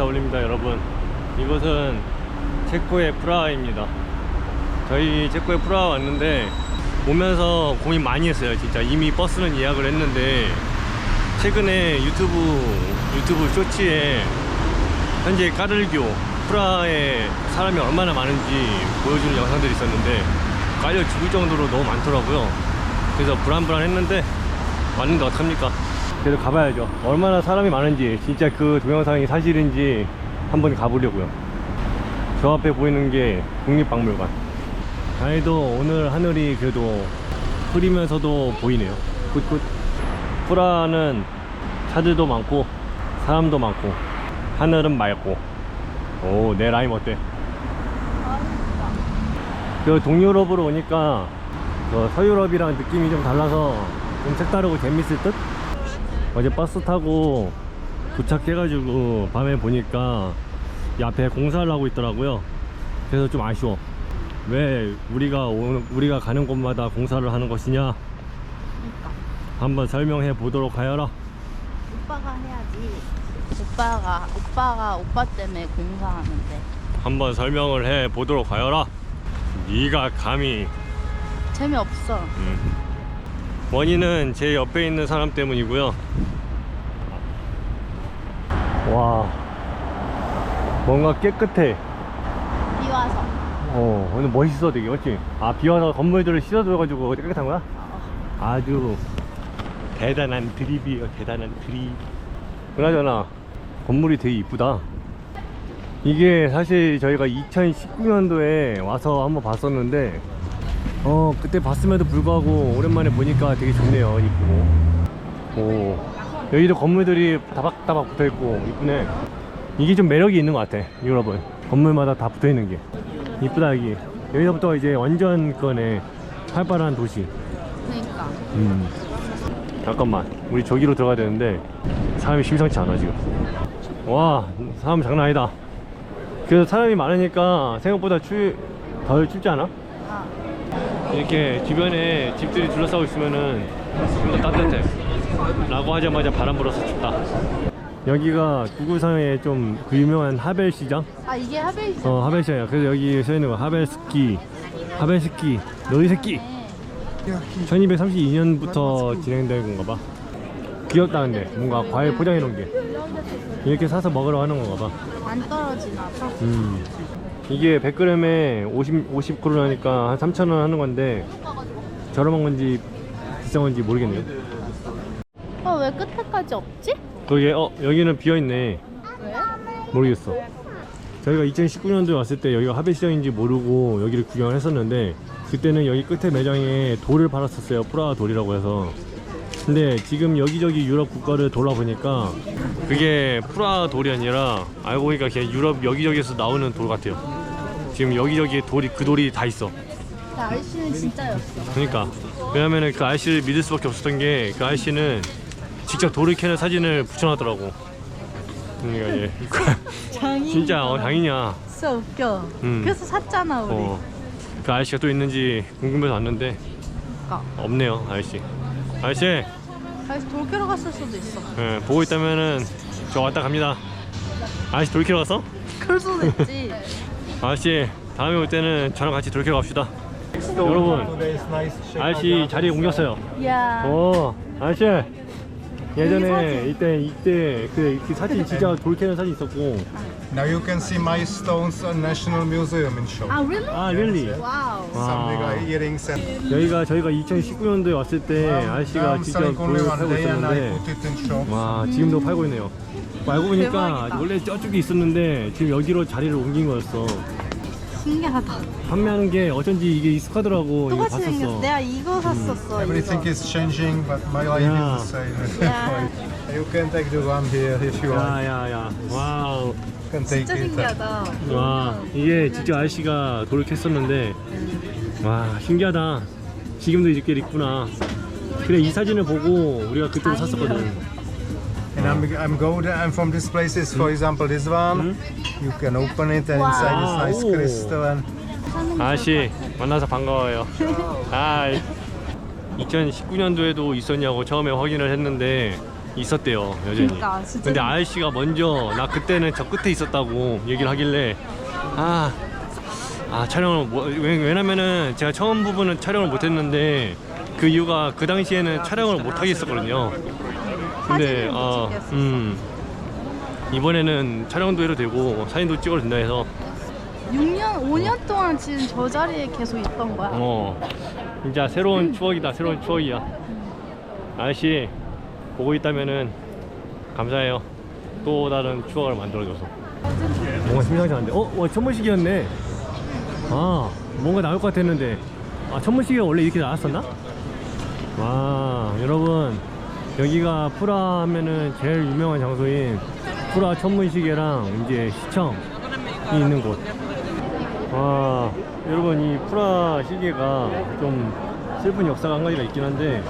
인사 올립니다 여러분. 이곳은 체코의 프라하입니다. 저희 체코의 프라하 왔는데 오면서 고민 많이 했어요 진짜. 이미 버스는 예약을 했는데 최근에 유튜브 유튜브 쇼츠에 현재 까르교 프라하에 사람이 얼마나 많은지 보여주는 영상들이 있었는데 깔려 죽을 정도로 너무 많더라고요. 그래서 불안불안했는데 왔는데 어떡합니까 그래도 가봐야죠. 얼마나 사람이 많은지 진짜 그 동영상이 사실인지 한번 가보려고요. 저 앞에 보이는 게 국립박물관. 다행히도 오늘 하늘이 그래도 흐리면서도 보이네요. 굿굿. 프라하는 차들도 많고 사람도 많고 하늘은 맑고. 오 내 라임 어때? 그 동유럽으로 오니까 그 서유럽이랑 느낌이 좀 달라서 좀 색다르고 재밌을 듯? 어제 버스 타고 도착해가지고 밤에 보니까 이 앞에 공사를 하고 있더라고요. 그래서 좀 아쉬워. 왜 우리가 오는 우리가 가는 곳마다 공사를 하는 것이냐? 그러니까. 한번 설명해 보도록 하여라. 오빠가 해야지. 오빠가 오빠가 오빠 때문에 공사하는데. 한번 설명을 해 보도록 하여라. 네가 감히 재미없어. 음. 원인은 제 옆에 있는 사람 때문이고요. 와, 뭔가 깨끗해. 비 와서. 어, 오늘 멋있어 되게, 맞지? 아, 비 와서 건물들을 씻어줘가지고 깨끗한 거야? 어. 아주 대단한 드립이에요, 대단한 드립. 그나저나, 건물이 되게 이쁘다. 이게 사실 저희가 2019년도에 와서 한번 봤었는데, 어, 그때 봤음에도 불구하고 오랜만에 보니까 되게 좋네요, 이쁘고. 오, 여기도 건물들이 다박다박 붙어 있고, 이쁘네. 이게 좀 매력이 있는 것 같아, 여러분. 건물마다 다 붙어 있는 게. 이쁘다, 여기. 여기서부터 이제 완전 거네. 활발한 도시. 그러니까 음. 잠깐만 우리 저기로 들어가야 되는데 사람이 심상치 않아 지금 와 사람 장난 아니다 그래서 사람이 많으니까 생각보다 추, 덜 춥지 않아? 아 이렇게 주변에 집들이 둘러싸고 있으면은 좀 더 따뜻해 라고 하자마자 바람 불어서 춥다 여기가 구구상의 좀 그 유명한 하벨 시장? 아, 이게 하벨이잖아. 어 하벨 시장이야 그래서 여기 써 있는 거 하벨 스키 하벨 스키 너희 새끼 1232년부터 진행된 건가 봐. 귀엽다 근데 뭔가 과일 포장해 놓은 게 이렇게 사서 먹으러 하는 건가 봐. 안 떨어지나 봐. 음. 이게 100g에 50 50크로나니까 한 3,000원 하는 건데 저렴한 건지 비싼 건지 모르겠네요. 어, 왜 끝에까지 없지? 거기에 어 여기는 비어 있네. 왜? 모르겠어. 저희가 2019년도에 왔을 때 여기가 하벨시장인지 모르고 여기를 구경을 했었는데 그때는 여기 끝에 매장에 돌을 팔았었어요. 프라하 돌이라고 해서. 근데 지금 여기저기 유럽 국가를 돌아보니까 그게 프라하 돌이 아니라 알고 보니까 그냥 유럽 여기저기에서 나오는 돌 같아요. 지금 여기저기 돌이 그 돌이 다 있어. 그 아저씨는 진짜였어. 그러니까 왜냐면은 그 아저씨를 믿을 수밖에 없었던 게 그 아저씨는 직접 돌을 캐는 사진을 붙여놨더라고. 그러니까 예. 장인. 진짜 어, 장인이야. 진짜 웃겨. 음. 그래서 샀잖아 우리. 어, 그 아저씨가 또 있는지 궁금해서 왔는데 그러니까. 없네요 아저씨 아저씨 아저씨 돌 캐러 갔을 수도 있어. 예, 보고 있다면은 저 왔다 갑니다 아저씨 돌키러 갔어? 그럴 수도 있지. 아저씨 다음에 올 때는 저랑 같이 돌키러 갑시다. 여러분 아저씨 자리에 옮겼어요. 야. 어 아저씨 예전에. 이때 이때 그, 그 사진 진짜 돌캐는 사진 있었고 Now you can see my stones at National Museum in show. 아, really? 아 릴리 와우. Some big 와. uh, earrings and 여기가 저희가 2019년도에 왔을 때 아저씨가 I'm 직접 selling only 돌을 one 팔고 day and I 있었는데 put it in shop. 와 지금도 팔고 있네요 알고 보니까 대박이다. 원래 저쪽에 있었는데 지금 여기로 자리를 옮긴 거였어 신기하다. 판매하는 게 어쩐지 이게 익숙하다고 이거 똑같이 생겼어. 봤었어 내가 이거 샀었어. Everything 이거. is changing, but my life Yeah. is the same. Yeah. you can take the one here if you want. 야야야 와우 You can take 진짜 it. 신기하다. 와 이게 직접 아저씨가 돌을 캤었는데 와 신기하다 지금도 이렇게 있구나 그래 이 사진을 보고 우리가 그쪽을 샀었거든 And I'm, I'm go there, I'm from this places. For example, this one. You can open it and inside is nice Wow. crystal and 아저씨 만나서 반가워요 아 2019년도에도 있었냐고 처음에 확인을 했는데 있었대요 여전히 그러니까, 진짜. 근데 아저씨가 먼저 나 그때는 저 끝에 있었다고 얘기를 하길래 아, 아 촬영을 뭐, 왜, 왜냐면은 제가 처음 부분은 촬영을 못했는데 그 이유가 그 당시에는 촬영을 못 하겠었거든요 근데 사진을 못 아, 찍겠었어. 음, 이번에는 촬영도 해도 되고 사진도 찍어도 된다 해서. 6년, 5년 동안 지금 저 자리에 계속 있던 거야. 어 진짜 새로운 추억이다 새로운 추억이야. 아저씨 보고 있다면은 감사해요. 또 다른 추억을 만들어줘서. 뭔가 심상치 않은데. 어? 와 천문시계였네. 아 뭔가 나올 것 같았는데. 아 천문시계가 원래 이렇게 나왔었나? 와 여러분 여기가 프라 하면은 제일 유명한 장소인 프라 천문시계랑 이제 시청이 있는 곳. 와 여러분 이 프라 시계가 좀 슬픈 역사가 한 가지가 있긴 한데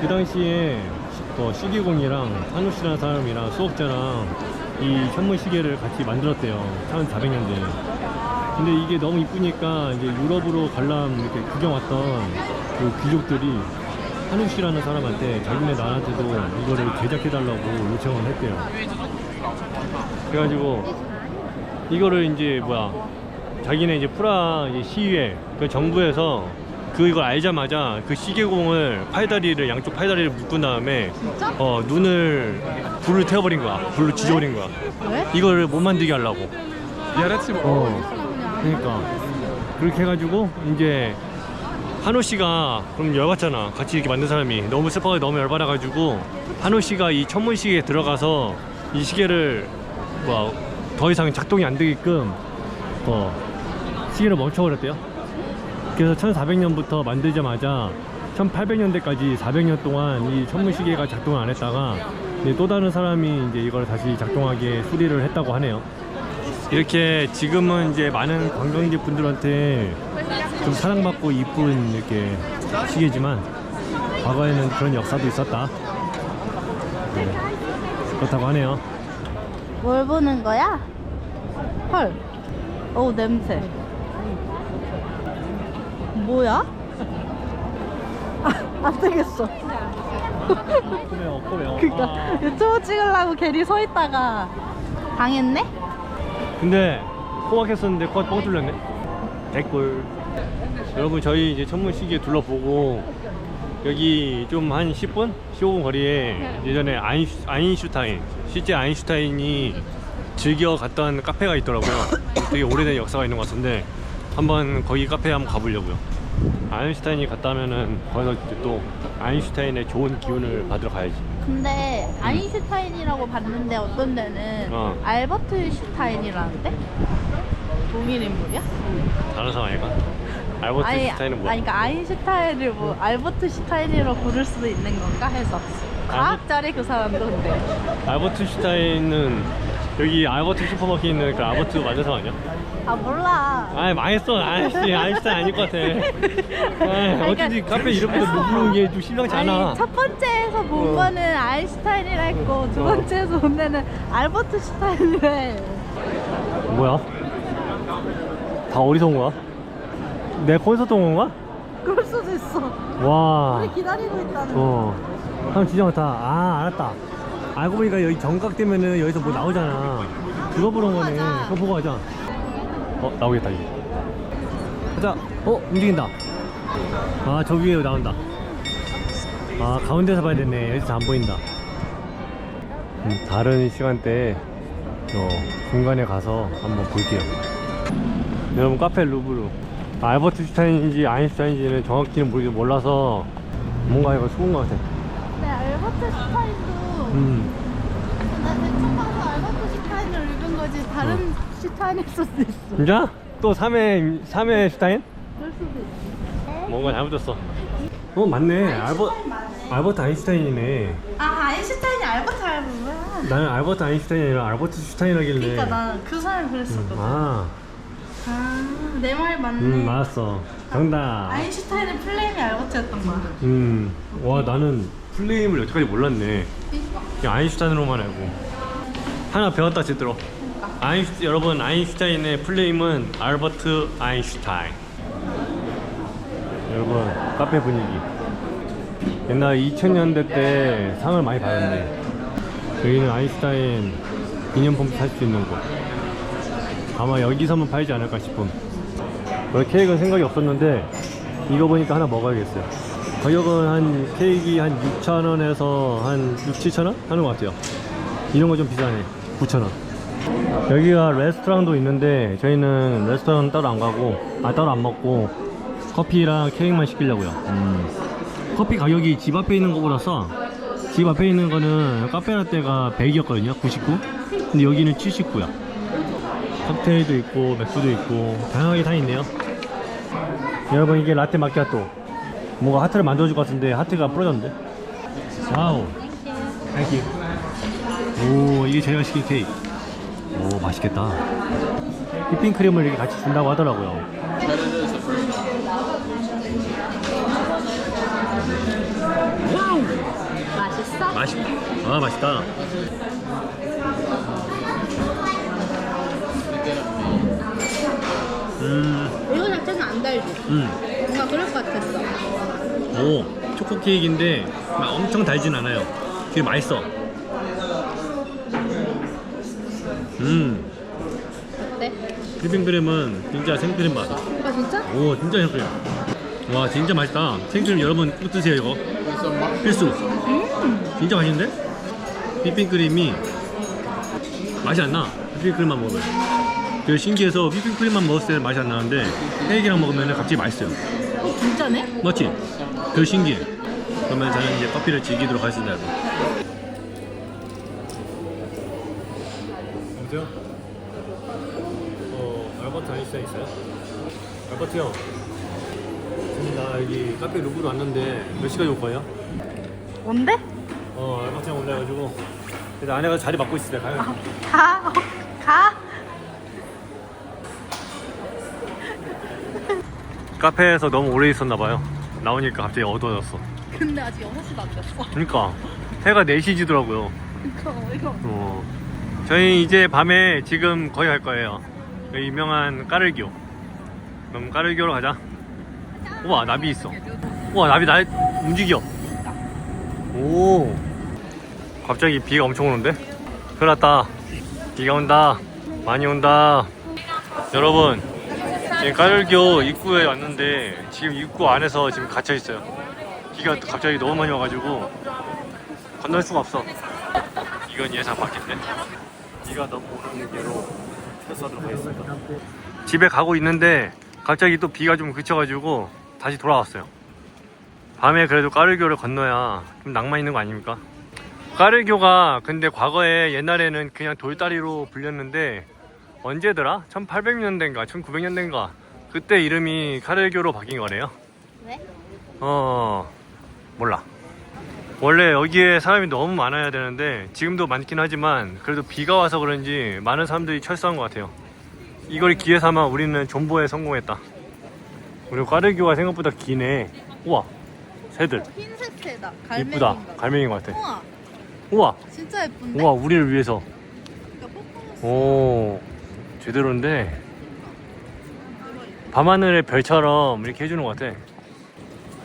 그 당시에 시- 어, 시계공이랑 한우 씨라는 사람이랑 수업자랑 이 천문 시계를 같이 만들었대요. 1400년대. 근데 이게 너무 이쁘니까 이제 유럽으로 관람 이렇게 구경 왔던 그 귀족들이 한우 씨라는 사람한테 자기네 나라한테도 이거를 제작해달라고 요청을 했대요. 그래가지고 이거를 이제 뭐야 자기네 이제 프라 이제 시위에 그 정부에서 그 이걸 알자마자 그 시계공을 팔다리를 양쪽 팔다리를 묶은 다음에 진짜? 어 눈을 불을 태워버린 거야. 불로 지져버린 거야. 왜? 이걸 못 만들게 하려고. 어 그러니까. 그렇게 해가지고 이제 한호 씨가 그럼 열받잖아 같이 이렇게 만든 사람이 너무 슬퍼가 너무 열받아가지고 한호 씨가 이 천문 시계에 들어가서 이 시계를 뭐 더 이상 작동이 안 되게끔 어 시계를 멈춰버렸대요. 그래서 1400년부터 만들자마자 1800년대까지 400년 동안 이 천문 시계가 작동을 안 했다가 또 다른 사람이 이제 이걸 다시 작동하게 수리를 했다고 하네요. 이렇게 지금은 이제 많은 관광객 분들한테 좀 사랑받고 이쁜 이렇게 시계지만 과거에는 그런 역사도 있었다. 네, 그렇다고 하네요. 뭘 보는 거야? 헐. 오, 냄새. 뭐야? 아, 안 되겠어. 엎고매요, 엎고매요. 그니까 아. 유튜브 찍으려고 괜히 서 있다가 당했네? 근데 코 막혔었는데 코가 뻥 뚫렸네. 댓글. 여러분 저희 이제 천문 시계 둘러보고 여기 좀 한 10분, 15분 거리에 예전에 아인, 아인슈타인 실제 아인슈타인이 즐겨 갔던 카페가 있더라고요. 되게 오래된 역사가 있는 것 같은데 한번 거기 카페에 한번 가보려고요. 아인슈타인이 갔다면은 거기서 또 아인슈타인의 좋은 기운을 받으러 가야지. 근데 아인슈타인이라고 봤는데 어떤 데는 어. 알버트 슈타인이라는데? 동일 인물이야? 다른 사람 아닐까? 알버트 아니, 슈타인은 뭐야? 아니 그러니까 아인슈타인을 뭐 알버트 슈타인으로 부를 수도 있는 건가 해서 과학자리 그 사람도 근데 알버트 슈타인은 여기 알버트 슈퍼마켓 있는 그 알버트 사람 아니야? 아 몰라 아 망했어 아이씨 아인슈타인 아닐 것 같아 아, 어쩐지 그러니까- 카페 이름부터 누구는 게 좀 심상치 않아 아니 첫 번째에서 본 어. 거는 아인슈타인이라 했고 두 어. 번째에서 본 데는 알버트 슈타인이래 뭐야? 다 어디서 온 거야? 내 콘서트 온 건가? 그럴 수도 있어 와 우리 기다리고 있다는 어. 사람 진짜 많다. 아, 알았다. 알고 보니까 여기 정각 되면은 여기서 뭐 나오잖아. 그거 보러 온 거네. 가자. 그거 보고 가자. 어, 나오겠다, 이제. 가자. 어, 움직인다. 아, 저 위에 나온다. 아, 가운데서 봐야 되네. 여기서 안 보인다. 음, 다른 시간대에 저 중간에 가서 한번 볼게요. 여러분, 카페 루브르. 알버트 슈타인인지 아인슈타인인지는 정확히는 모르, 몰라서 뭔가 이거 속은 것 같아. 네 알버트 슈타인도 음. 나 대충 봐서 알버트 슈타인을 읽은 거지 다른 어. 슈타인일 수도 있어 진짜? 또 3회, 3회 슈타인? 그럴 수도 있어 뭔가 잘못됐어. 어, 맞네. 알버, 알버트 아인슈타인이네. 아 아인슈타인이 알버트 알버트야 나는 알버트 아인슈타인이 아니라 알버트 슈타인하길래. 그러니까 난 그 사람 그랬었거든 아, 아 내 말 맞네 음, 맞았어. 정답. 아인슈타인의 플레임이 알버트였던 거야 음, 와, 나는 플레임을 여태까지 몰랐네. 그냥 아인슈타인으로만 알고. 하나 배웠다, 제대로. 아인슈, 여러분, 아인슈타인의 플레임은 알버트 아인슈타인. 여러분, 카페 분위기. 옛날 2000년대 때 상을 많이 받았네. 여기는 아인슈타인 기념품 살 수 있는 곳. 아마 여기서만 팔지 않을까 싶음. 원래 케이크는 생각이 없었는데 이거 보니까 하나 먹어야겠어요. 가격은 한 케이크 한 6,000원에서 한 6, 7,000원 하는 것 같아요. 이런 거 좀 비싸네. 9,000원. 여기가 레스토랑도 있는데 저희는 레스토랑 따로 안 가고 아 따로 안 먹고 커피랑 케이크만 시키려고요. 음. 커피 가격이 집 앞에 있는 것보다 싸. 집 앞에 있는 거는 카페라떼가 100이었거든요. 99. 근데 여기는 79야. 칵테일도 있고 맥주도 있고 다양하게 다 있네요. 여러분 이게 라떼 마키아토. 뭔가 하트를 만들어줄 것 같은데 하트가 부러졌는데. 와우. 땡큐. 오 이게 저희가 시킨 케이크. 오 맛있겠다. 휘핑크림을 이렇게 같이 준다고 하더라고요. 맛있어? 맛있. 아 맛있다. 달지? 음. 뭔가 그럴 것 같았어. 오 초코 케이크인데 막 엄청 달진 않아요. 되게 맛있어. 음, 어때? 휘핑크림은 진짜 생크림 맛. 아 진짜? 오 진짜 생크림. 와 진짜 맛있다. 생크림 여러분 꼭 드세요 이거. 필수. 진짜 맛있는데? 휘핑크림이 맛이 안 나. 휘핑크림만 먹으면. 그 신기해서 휘핑크림만 먹었을 때는 맛이 안 나는데 케이크랑 먹으면 갑자기 맛있어요. 어 진짜네? 맞지? 그 신기해. 그러면 저는 이제 커피를 즐기도록 하겠습니다, 여러분. 여보세요? 어, 알버트 아인슈타인 있어요? 알버트 형. 지금 나 여기 카페 루브로 왔는데 몇 시까지 올 거예요? 뭔데? 어, 알버트 형 올라가지고 일단 안에 가서 자리 맡고 있을 때 가요. 가. 어, 가. 카페에서 너무 오래 있었나 봐요. 나오니까 갑자기 어두워졌어. 근데 아직 6시도 안 됐어. 그러니까 해가 4시 지더라고요. 그러니까 이거 어. 저희 이제 밤에 지금 거의 갈 거예요. 그 유명한 까르교. 그럼 까르교로 가자. 우와 나비 있어. 우와 나비 날 움직여. 오. 갑자기 비가 엄청 오는데? 큰일 났다. 비가 온다. 많이 온다. 여러분, 지금 까르교 입구에 왔는데 지금 입구 안에서 지금 갇혀 있어요. 비가 또 갑자기 너무 많이 와가지고 건널 수가 없어. 이건 예상 밖인데 비가 너무 오는 철수하도록 하겠습니다 집에 가고 있는데 갑자기 또 비가 좀 그쳐가지고 다시 돌아왔어요 밤에 그래도 까르교를 건너야 좀 낭만 있는 거 아닙니까? 까르교가 근데 과거에 옛날에는 그냥 돌다리로 불렸는데 언제더라? 1800년대인가? 1900년대인가? 그때 이름이 까르교로 바뀐 거래요. 왜? 어 몰라. 원래 여기에 사람이 너무 많아야 되는데 지금도 많긴 하지만 그래도 비가 와서 그런지 많은 사람들이 철수한 것 같아요. 이걸 기회 삼아 우리는 존버에 성공했다. 그리고 까르교가 생각보다 기네. 우와 새들. 흰색 새다. 이쁘다? 갈매기인 것 같아. 우와. 우와. 진짜 예쁜데? 우와 우리를 위해서. 오 제대로인데 밤하늘의 별처럼 이렇게 해주는 것 같아.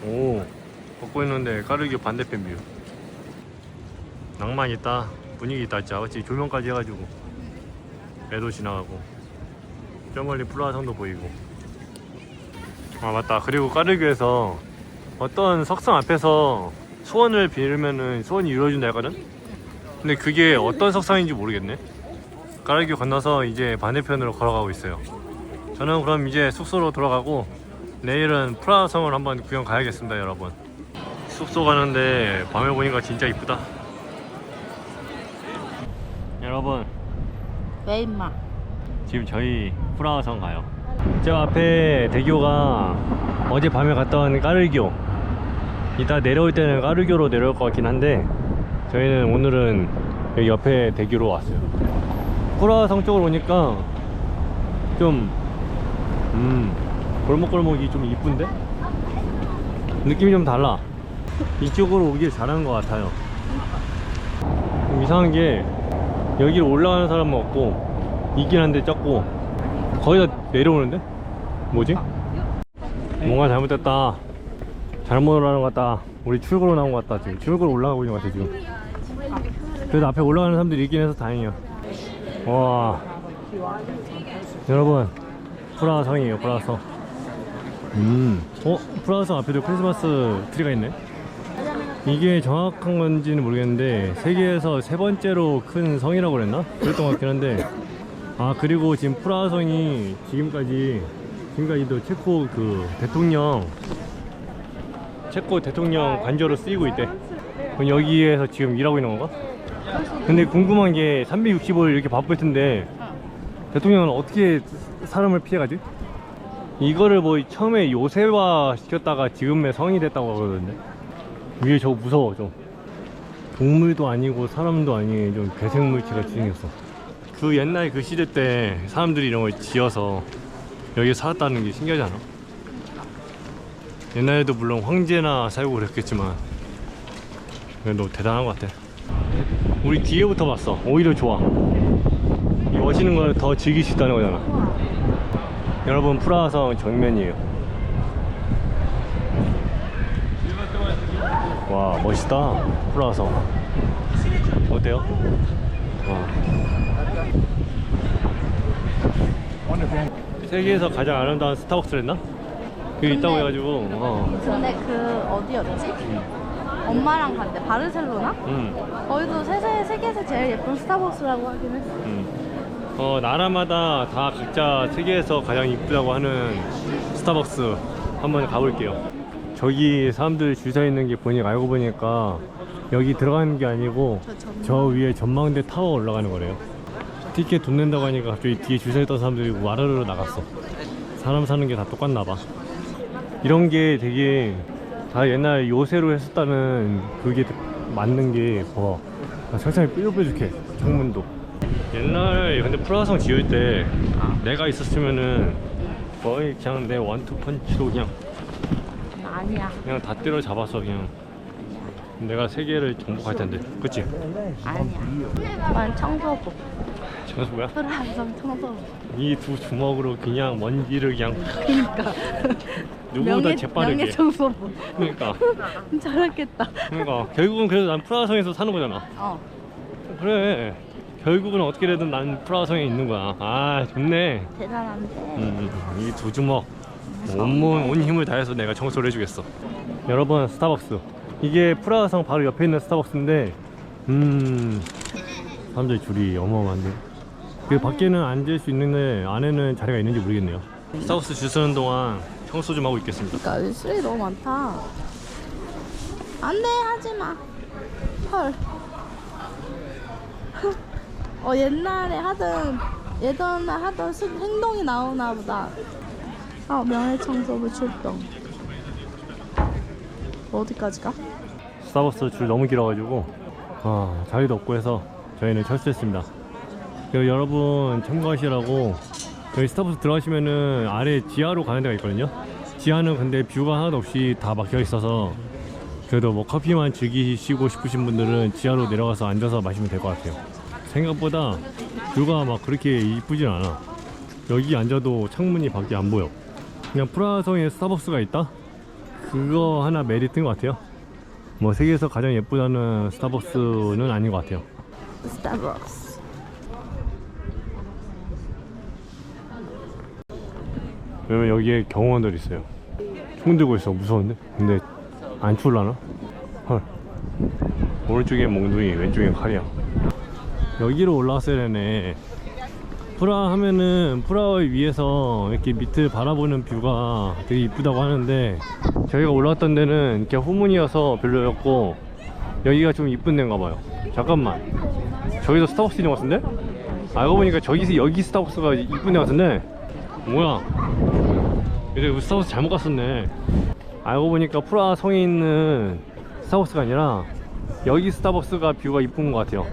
오 걷고 있는데 까르기 반대편 뷰. 낭만 있다 분위기 있다 진짜 그치 조명까지 해가지고 배도 지나가고 저 멀리 플라성도 보이고. 아 맞다. 그리고 까르기에서 어떤 석상 앞에서 소원을 빌면은 소원이 이루어진다 했거든? 근데 그게 어떤 석상인지 모르겠네 까르기 건너서 이제 반대편으로 걸어가고 있어요. 저는 그럼 이제 숙소로 돌아가고 내일은 프라하성을 한번 구경 가야겠습니다, 여러분. 숙소 가는데 밤에 보니까 진짜 이쁘다. 여러분, 왜 임마? 지금 저희 프라하성 가요. 저 앞에 대교가 어제 밤에 갔던 까르교. 이따 내려올 때는 까르교로 내려올 것 같긴 한데 저희는 오늘은 여기 옆에 대교로 왔어요. 프라하성 쪽으로 오니까 좀 음, 골목골목이 좀 이쁜데? 느낌이 좀 달라. 이쪽으로 오길 잘하는 것 같아요. 좀 이상한 게 여기로 올라가는 사람은 없고 있긴 한데 적고 거의 다 내려오는데? 뭐지? 뭔가 잘못됐다 잘못 올라가는 것 같다. 우리 출구로 나온 것 같다. 지금 출구로 올라가고 있는 것 같아 지금. 그래도 앞에 올라가는 사람들이 있긴 해서 다행이야. 와. 여러분, 프라하 성이에요. 프라하 성. 음. 어? 프라하 성 앞에도 크리스마스 트리가 있네. 이게 정확한 건지는 모르겠는데 세계에서 세 번째로 큰 성이라고 그랬나? 그랬던 것 같긴 한데 아 그리고 지금 프라하 성이 지금까지 지금까지도 체코 그 대통령 체코 대통령 관저로 쓰이고 있대 그럼 여기에서 지금 일하고 있는 건가? 근데 궁금한 게 365일 이렇게 바쁠 텐데 대통령은 어떻게 사람을 피해가지? 이거를 뭐 처음에 요새화 시켰다가 지금의 성이 됐다고 하거든요. 위에 저거 무서워 좀. 동물도 아니고 사람도 아닌 좀 괴생물체 같이 생겼어 그 옛날 그 시대 때 사람들이 이런 걸 지어서 여기 살았다는 게 신기하지 않아? 옛날에도 물론 황제나 살고 그랬겠지만 그래도 대단한 것 같아 우리 뒤에부터 봤어 오히려 좋아 이 멋있는 걸 더 즐길 수 있다는 거잖아 여러분 프라하성 정면이에요 와 멋있다 프라하성 어때요? 와. 세계에서 가장 아름다운 스타벅스를 했나? 그게 있다고 해가지고 어. 근데 그 어디였지? 엄마랑 갔는데 바르셀로나? 음, 거기도 세계, 세계에서 제일 예쁜 스타벅스라고 하긴 했어. 음. 어, 나라마다 다 각자 세계에서 가장 이쁘다고 하는 스타벅스 한번 가볼게요 저기 사람들 줄 서 있는 게 보니 알고 보니까 여기 들어가는 게 아니고 저 전망. 저 위에 전망대 타워 올라가는 거래요. 티켓 돈 낸다고 하니까 갑자기 뒤에 줄 서 있던 사람들이 와르르 나갔어. 사람 사는 게 다 똑같나 봐. 이런 게 되게 다 옛날 요새로 했었다는 그게 맞는 게 봐봐. 아, 세상에 뾰족뾰족해. 창문도. 옛날 근데 프라하성 지을 때 내가 있었으면은 거의 그냥 내 원투 펀치로 그냥 아니야. 그냥 다 때려 잡아서 그냥 내가 세계를 정복할 텐데. 그치? 아니야. 난 청소부. 저거 뭐야? 프라하성 청소부. 이두 주먹으로 그냥 먼지를 그냥 그니까. 누구보다 재빠르게. 명예 청소부. 그러니까 잘했겠다. 그러니까 결국은 그래도 난 프라하성에서 사는 거잖아. 어. 그래. 결국은 어떻게든 난 프라하성에 있는 거야. 아 좋네. 대단한데. 음, 이두 주먹 온몸 온 힘을 다해서 내가 청소를 해주겠어. 여러분 스타벅스 이게 프라하성 바로 옆에 있는 스타벅스인데 음 사람들 줄이 어마어마한데. 그 밖에는 앉을 수 있는데 안에는 자리가 있는지 모르겠네요. 스타벅스 줄 서는 동안 청소 좀 하고 있겠습니다. 그러니까 여기 쓰레기 너무 많다. 안돼 하지 마. 헐. 어 옛날에 하던 예전에 하던 스- 행동이 나오나 보다. 아 명예청소부 출동. 어디까지 가? 스타벅스 줄 너무 길어가지고 아, 자리도 없고 해서 저희는 철수했습니다. 그 여러분 참고하시라고 저희 스타벅스 들어가시면은 아래 지하로 가는 데가 있거든요. 지하는 근데 뷰가 하나도 없이 다 막혀 있어서 그래도 뭐 커피만 즐기시고 싶으신 분들은 지하로 내려가서 앉아서 마시면 될 것 같아요. 생각보다 뷰가 막 그렇게 이쁘진 않아. 여기 앉아도 창문이 밖에 안 보여. 그냥 프라하성에 스타벅스가 있다? 그거 하나 메리트인 것 같아요. 뭐 세계에서 가장 예쁘다는 스타벅스는 아닌 것 같아요. 스타벅스. 왜냐면 여기에 경호원들 있어요. 총 들고 있어 무서운데? 근데 안 추울라나? 헐. 오른쪽에 몽둥이, 왼쪽에 칼이야. 여기로 올라왔어야 되네. 프라 하면은 프라 위에서 이렇게 밑을 바라보는 뷰가 되게 이쁘다고 하는데 저희가 올라왔던 데는 이렇게 후문이어서 별로였고 여기가 좀 이쁜 데인가 봐요. 잠깐만. 저기도 스타벅스 있는 것 같은데? 알고 보니까 저기 여기 스타벅스가 이쁜 데 같은데 뭐야? 이제 스타벅스 잘못 갔었네. 알고 보니까 프라 성에 있는 스타벅스가 아니라 여기 스타벅스가 뷰가 이쁜 것 같아요.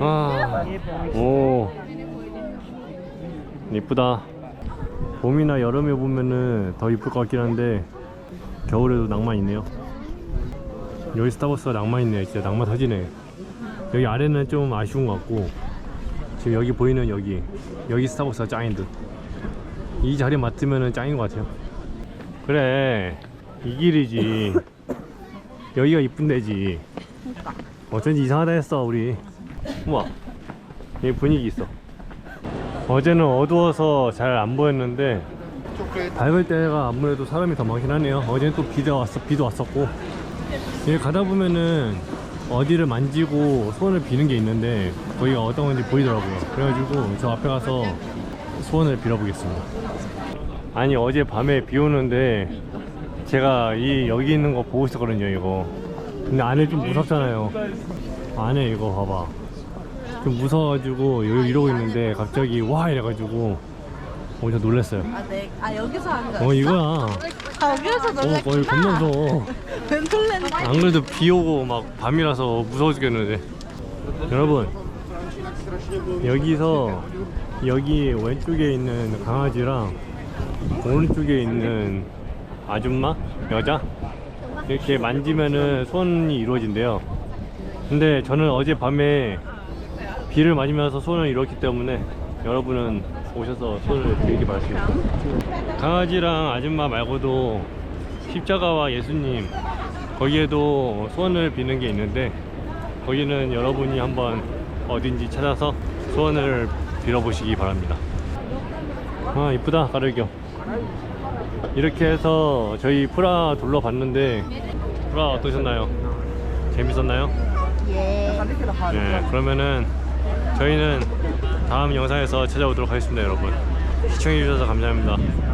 아, 오, 이쁘다. 봄이나 여름에 보면은 더 이쁠 것 같긴 한데 겨울에도 낭만 있네요. 여기 스타벅스가 낭만 있네. 진짜 낭만 터지네. 여기 아래는 좀 아쉬운 것 같고 지금 여기 보이는 여기 여기 스타벅스가 짱인 듯. 이 자리 맡으면은 짱인 것 같아요. 그래 이 길이지. 여기가 이쁜 데지. 그러니까. 어쩐지 이상하다 했어 우리. 우와 여기 분위기 있어. 어제는 어두워서 잘 안 보였는데 밝을 때가 아무래도 사람이 더 많긴 하네요. 어제는 또 비도 왔어 비도 왔었고. 여기 가다 보면은 어디를 만지고 소원을 비는 게 있는데 거기가 어떤 건지 보이더라고요. 그래가지고 저 앞에 가서 소원을 빌어보겠습니다 아니 어제 밤에 비 오는데 제가 이 여기 있는 거 보고 있었거든요 이거. 근데 안에 좀 무섭잖아요. 안에 이거 봐봐. 좀 무서워가지고 여기 이러고 있는데 갑자기 와! 이래가지고 엄청 놀랐어요. 아, 네. 아 여기서 한 거야? 어 이거야. 아, 여기서 어 놀랬구나. 거의 겁나 무서워 벤틀레는 안 그래도 비 오고 막 밤이라서 무서워 죽겠는데. 여러분 여기서 여기 왼쪽에 있는 강아지랑 오른쪽에 있는 아줌마? 여자? 이렇게 만지면은 소원이 이루어진대요. 근데 저는 어제 밤에 비를 맞으면서 소원을 이뤘기 때문에 여러분은 오셔서 소원을 빌기 바랍니다. 강아지랑 아줌마 말고도 십자가와 예수님 거기에도 소원을 비는 게 있는데 거기는 여러분이 한번 어딘지 찾아서 소원을 빌어보시기 바랍니다. 아 이쁘다 가르교 이렇게 해서 저희 프라 둘러봤는데 프라 어떠셨나요? 재밌었나요? 예. 네 그러면은 저희는 다음 영상에서 찾아오도록 하겠습니다 여러분 시청해주셔서 감사합니다